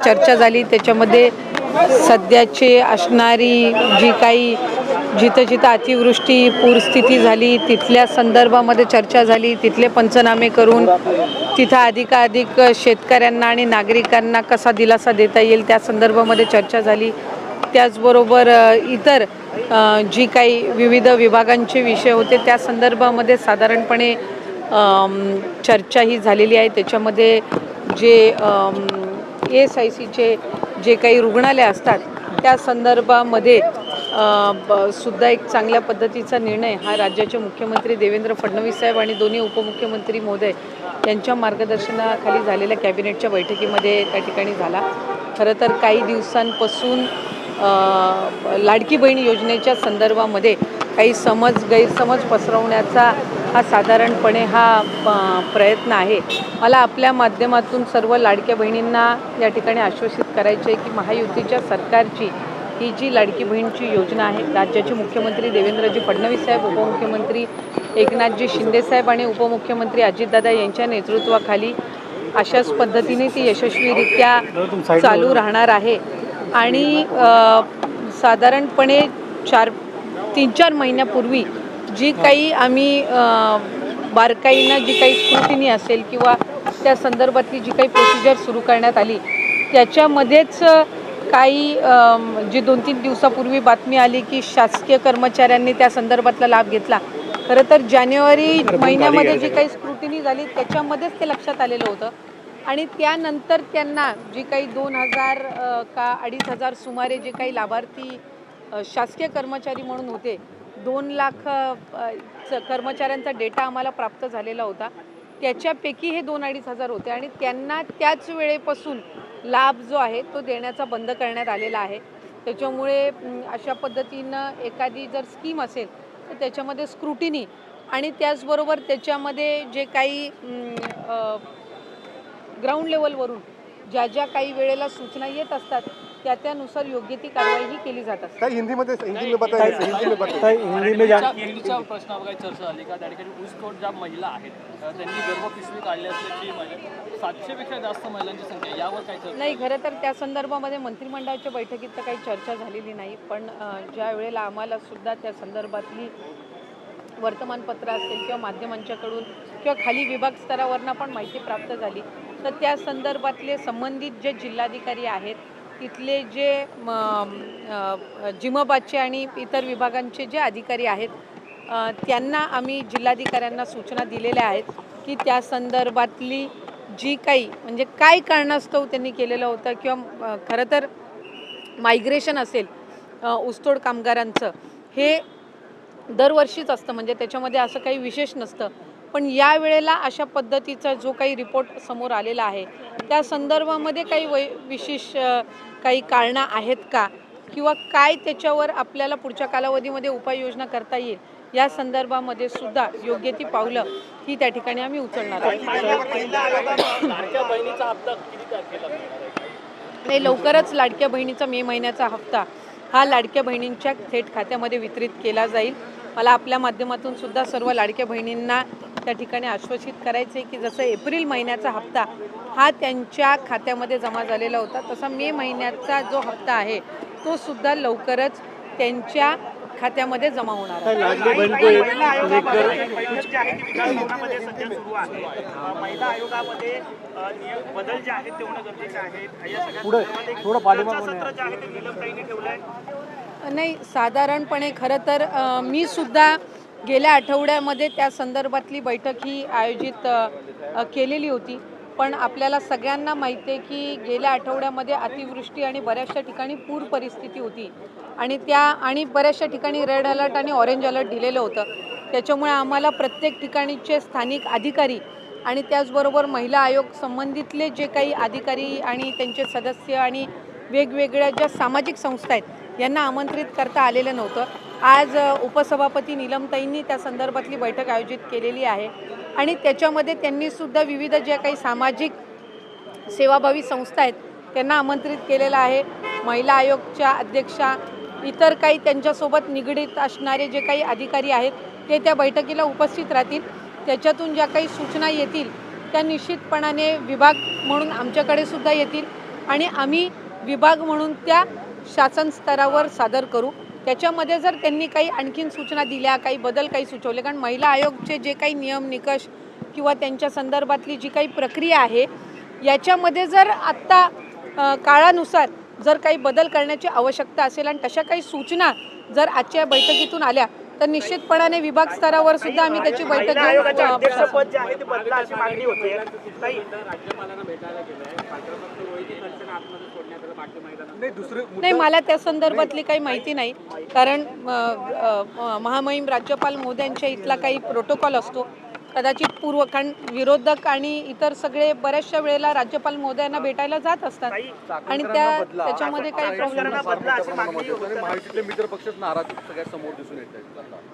चर्चा झाली. त्याच्यामध्ये सध्याची असणारी जी काही जिथं जिथं अतिवृष्टी पूरस्थिती झाली तिथल्या संदर्भामध्ये चर्चा झाली तिथले पंचनामे करून तिथं अधिकाधिक शेतकऱ्यांना आणि नागरिकांना कसा दिलासा देता येईल त्या संदर्भामध्ये चर्चा झाली. त्याचबरोबर इतर जी काही विविध विभागांचे विषय होते त्या संदर्भामध्ये साधारणपणे चर्चा ही झालेली आहे. त्याच्यामध्ये जे ई एस आय सीचे जे काही रुग्णालय असतात त्या संदर्भामध्ये ब- सुद्धा एक चांगल्या पद्धतीचा निर्णय हा राज्याचे मुख्यमंत्री देवेंद्र फडणवीस साहेब आणि दोन्ही उपमुख्यमंत्री मोदय यांच्या मार्गदर्शनाखाली झालेल्या कॅबिनेटच्या बैठकीमध्ये त्या ठिकाणी झाला. खरं तर काही दिवसांपासून लाडकी बहीण योजनेच्या संदर्भामध्ये काही समज गैरसमज पसरवण्याचा हा साधारणपणे हा प- प्रयत्न आहे. मला आपल्या माध्यमातून सर्व लाडक्या बहिणींना या ठिकाणी आश्वासित करायचे आहे की महायुतीच्या सरकारची ही जी लाडकी बहीणची योजना आहे राज्याचे मुख्यमंत्री देवेंद्रजी फडणवीस साहेब उपमुख्यमंत्री एकनाथजी शिंदेसाहेब आणि उपमुख्यमंत्री अजितदादा यांच्या नेतृत्वाखाली अशाच पद्धतीने ती यशस्वीरित्या चालू राहणार आहे. आणि साधारणपणे चार तीन चार महिन्यापूर्वी जी काही आम्ही बारकाईनं जी काही स्क्रुटिनी असेल किंवा त्या संदर्भातली जी काही प्रोसिजर सुरू करण्यात आली त्याच्यामध्येच काही जी दोन तीन दिवसापूर्वी बातमी आली की शासकीय कर्मचाऱ्यांनी त्या संदर्भातला लाभ घेतला. खरं तर जानेवारी महिन्यामध्ये जी काही स्क्रुटिनी झाली त्याच्यामध्येच ते लक्षात आलेलं होतं. आणि त्यानंतर त्यांना जी काही दोन हजार का अडीच हजार सुमारे जे काही लाभार्थी शासकीय कर्मचारी म्हणून होते दोन लाख कर्मचाऱ्यांचा डेटा आम्हाला प्राप्त झालेला होता. त्याच्यापैकी हे दोन अडीच हजार होते आणि त्यांना त्याच वेळेपासून लाभ जो आहे तो देण्याचा बंद करण्यात आलेला आहे. त्याच्यामुळे अशा पद्धतीनं एखादी जर स्कीम असेल तर त्याच्यामध्ये स्क्रुटिनी आणि त्याचबरोबर त्याच्यामध्ये जे काही ग्राउंड लेवलवरून ज्या ज्या काही वेळेला सूचना येत असतात त्या त्यानुसार योग्य ती कारवाई ही केली जात असते. ताई हिंदी मध्ये हिंदी में बताइए हिंदी में बताइए ताई, हिंदी में जान मुलीच्या प्रश्नावर काही चर्चा झाली. का? त्या ठिकाणी ऊसतोड ज्या महिला आहेत त्यांनी गर्भपिशवी काढली असल्याची महिला सातशेपेक्षा जास्त महिलांची संख्या. यावर काय चर्चा नाही खरं तर त्या संदर्भामध्ये मंत्रिमंडळाच्या बैठकीत तर काही चर्चा झालेली नाही पण ज्या वेळेला आम्हाला सुद्धा त्या संदर्भातली वर्तमानपत्र असेल किंवा माध्यमांच्याकडून किंवा खाली विभाग स्तरावरनं पण माहिती प्राप्त झाली तर त्या संदर्भातले संबंधित जे जिल्हाधिकारी आहेत तिथले जे म, जिमबाचे आणि इतर विभागांचे जे अधिकारी आहेत त्यांना आम्ही जिल्हाधिकाऱ्यांना सूचना दिलेल्या आहेत की त्या संदर्भातली जी काही म्हणजे काय कारणास्तव त्यांनी केलेलं होतं किंवा खरं तर मायग्रेशन असेल ऊसतोड कामगारांचं हे दरवर्षीच असतं. म्हणजे त्याच्यामध्ये असं काही विशेष नसतं. पण या वेळेला अशा पद्धतीचा जो काही रिपोर्ट समोर आलेला आहे त्या संदर्भामध्ये काही वै विशेष काही कारणं आहेत का? किंवा काय त्याच्यावर आपल्याला पुढच्या कालावधीमध्ये उपाययोजना करता येईल? या संदर्भामध्ये सुद्धा योग्य ती पावलं ही त्या ठिकाणी आम्ही उचलणार आहोत. लवकरच लाडक्या बहिणीचा मे महिन्याचा हप्ता हा लाडक्या बहिणींच्या थेट खात्यामध्ये वितरित केला जाईल. मला आपल्या माध्यमातून सुद्धा सर्व लाडक्या बहिणींना त्या ठिकाणी आश्वासित करायचं आहे की जसं एप्रिल महिन्याचा हप्ता हा त्यांच्या खात्यामध्ये जमा झालेला होता तसा मे महिन्याचा जो हप्ता आहे तो सुद्धा लवकरच त्यांच्या खात्यामध्ये जमा होणार नाही साधारणपणे खरं तर मी सुद्धा गेल्या आठवड्यामध्ये त्या संदर्भातली बैठक ही आयोजित केलेली होती. पण आपल्याला सगळ्यांना माहिती आहे की गेल्या आठवड्यामध्ये अतिवृष्टी आणि बऱ्याचशा ठिकाणी पूर परिस्थिती होती. आणि त्या आणि बऱ्याचशा ठिकाणी रेड अलर्ट आणि ऑरेंज अलर्ट दिलेलं होतं. त्याच्यामुळे आम्हाला प्रत्येक ठिकाणीचे स्थानिक अधिकारी आणि त्याचबरोबर महिला आयोग संबंधितले जे काही अधिकारी आणि त्यांचे सदस्य आणि वेगवेगळ्या ज्या सामाजिक संस्था आहेत यांना आमंत्रित करता आलेलं नव्हतं. आज उपसभापती निलमताईंनी त्या संदर्भातली बैठक आयोजित केलेली आहे. आणि त्याच्यामध्ये त्यांनी सुद्धा विविध ज्या काही सामाजिक सेवाभावी संस्था आहेत त्यांना आमंत्रित केलेलं आहे. महिला आयोगच्या अध्यक्षा इतर काही त्यांच्यासोबत निगडीत असणारे जे काही अधिकारी आहेत ते त्या बैठकीला उपस्थित राहतील. त्याच्यातून ज्या काही सूचना येतील त्या निश्चितपणाने विभाग म्हणून आमच्याकडे सुद्धा येतील. आणि आम्ही विभाग म्हणून त्या शासन स्तरावर सादर करू. त्याच्यामध्ये जर त्यांनी काही आणखीन सूचना दिल्या काही बदल काही सुचवले कारण महिला आयोगचे जे काही नियम निकष किंवा त्यांच्या संदर्भातली जी काही प्रक्रिया आहे याच्यामध्ये जर आत्ता काळानुसार जर काही बदल करण्याची आवश्यकता असेल आणि तशा काही सूचना जर आजच्या बैठकीतून आल्या तर निश्चितपणाने विभाग स्तरावर सुद्धा आम्ही त्याची बैठक घेऊन नाही दुसरे नाही मला त्या संदर्भातली काही माहिती नाही. कारण महामहिम राज्यपाल मोद्यांच्या इथला काही प्रोटोकॉल असतो. कदाचित पूर्व कारण विरोधक आणि इतर सगळे बऱ्याचशा वेळेला राज्यपाल मोदयांना भेटायला जात असतात. आणि त्या त्याच्यामध्ये काही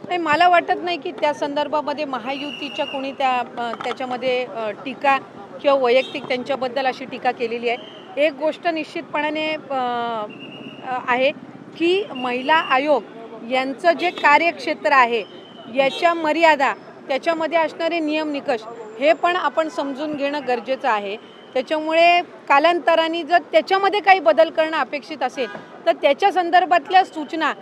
नाही मला वाटत नाही की त्या संदर्भामध्ये महायुतीच्या कोणी त्या त्याच्यामध्ये टीका किंवा वैयक्तिक त्यांच्याबद्दल अशी टीका केलेली आहे. एक गोष्ट निश्चितपणाने आहे की महिला आयोग यांचं जे कार्यक्षेत्र आहे याच्या मर्यादा त्याच्यामध्ये असणारे नियम निकष हे पण आपण समजून घेणं गरजेचं आहे. त्याच्यामुळे कालांतराने जर त्याच्यामध्ये काही बदल करणं अपेक्षित असेल तर त्याच्या संदर्भातल्या सूचना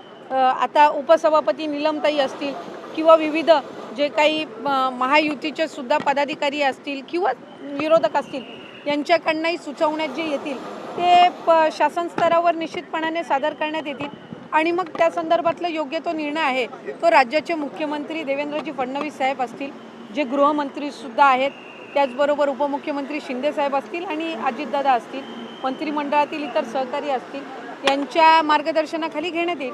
आता उपसभापती निलमताई असतील किंवा विविध जे काही महायुतीचे सुद्धा पदाधिकारी असतील किंवा विरोधक असतील यांच्याकडनंही सुचवण्यात जे येतील ते प शासन स्तरावर निश्चितपणाने सादर करण्यात येतील. आणि मग त्या संदर्भातला योग्य तो निर्णय आहे तो राज्याचे मुख्यमंत्री देवेंद्रजी फडणवीस साहेब असतील जे गृहमंत्रीसुद्धा आहेत त्याचबरोबर उपमुख्यमंत्री शिंदे साहेब असतील आणि अजितदादा असतील मंत्रिमंडळातील इतर सहकारी असतील यांच्या मार्गदर्शनाखाली घेण्यात येईल.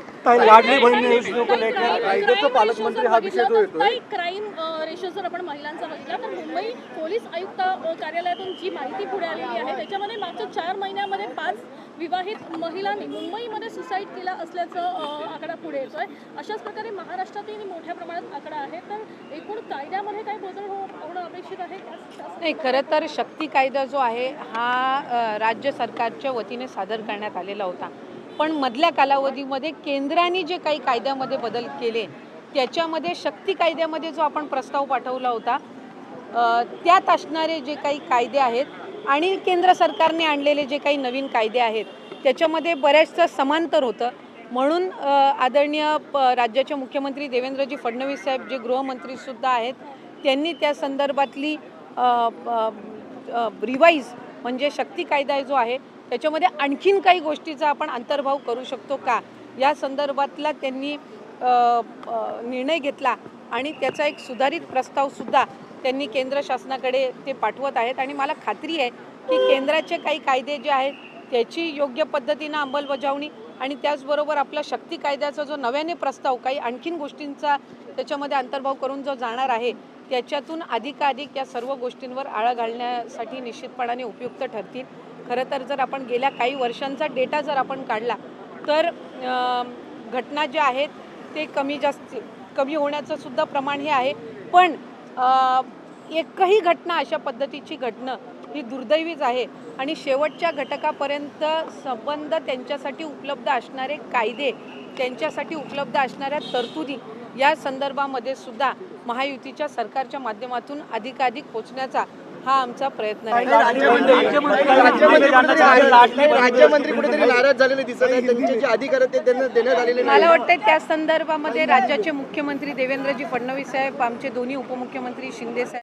पालकमंत्री हा विषय जो क्राईम रेशो जर आपण महिलांचा बघितला तर मुंबई पोलीस आयुक्त कार्यालयातून जी माहिती पुढे आलेली आहे त्याच्यामध्ये मागच्या चार महिन्यामध्ये पाच विवाहित महिलांनी मुंबईमध्ये सुसाईड केला असल्याचं आकडा पुढे येतोय. अशाच प्रकारे महाराष्ट्रातही मोठ्या प्रमाणात आकडा आहे. तर एकूण कायद्यामध्ये काही बदल हो होणं अपेक्षित आहे? नाही खरं तर शक्ती कायदा जो आहे हा राज्य सरकारच्या वतीने सादर करण्यात आलेला होता. पण मधल्या कालावधीमध्ये केंद्राने जे काही कायद्यामध्ये बदल केले त्याच्यामध्ये शक्ती कायद्यामध्ये जो आपण प्रस्ताव पाठवला होता त्यात असणारे जे काही कायदे आहेत आणि केंद्र सरकारने आणलेले जे काही नवीन कायदे आहेत त्याच्यामध्ये बऱ्याचसं समांतर होतं. म्हणून आदरणीय प राज्याचे मुख्यमंत्री देवेंद्रजी फडणवीस साहेब जे गृहमंत्रीसुद्धा आहेत त्यांनी त्या संदर्भातली रिवाईज म्हणजे शक्ती कायदा जो आहे त्याच्यामध्ये आणखीन काही गोष्टीचा आपण अंतर्भाव करू शकतो का? या संदर्भातला त्यांनी निर्णय घेतला आणि त्याचा एक सुधारित प्रस्तावसुद्धा त्यांनी केंद्र शासनाकडे ते पाठवत आहेत. आणि मला खात्री आहे की केंद्राचे काही कायदे जे आहेत त्याची योग्य पद्धतीनं अंमलबजावणी आणि त्याचबरोबर आपला शक्ती कायद्याचा जो नव्याने प्रस्ताव काही आणखीन गोष्टींचा त्याच्यामध्ये अंतर्भाव करून जो जाणार आहे त्याच्यातून अधिकाधिक या सर्व गोष्टींवर आळा घालण्यासाठी निश्चितपणाने उपयुक्त ठरतील. खरं तर जर आपण गेल्या काही वर्षांचा डेटा जर आपण काढला तर घटना ज्या आहेत ते कमी जास्त कमी होण्याचं सुद्धा प्रमाण हे आहे. पण एकही घटना अशा पद्धतीची घटना ही दुर्दैवीच आहे आणि शेवटच्या घटकापर्यंत संबंध त्यांच्यासाठी उपलब्ध असणारे कायदे त्यांच्यासाठी उपलब्ध असणाऱ्या तरतुदी या संदर्भामध्ये सुद्धा महायुतीच्या सरकारच्या माध्यमातून अधिकाधिक पोचण्याचा हा आमचा प्रयत्न आहे. राज्यमंत्री कुठेतरी नाराज झालेले दिसत आहे त्यांचे जे अधिकार आहेत ते त्यांना देण्यात आलेले नाही. मला वाटतं त्या संदर्भामध्ये राज्याचे मुख्यमंत्री देवेंद्रजी फडणवीस साहेब आमचे दोन्ही उपमुख्यमंत्री शिंदे साहेब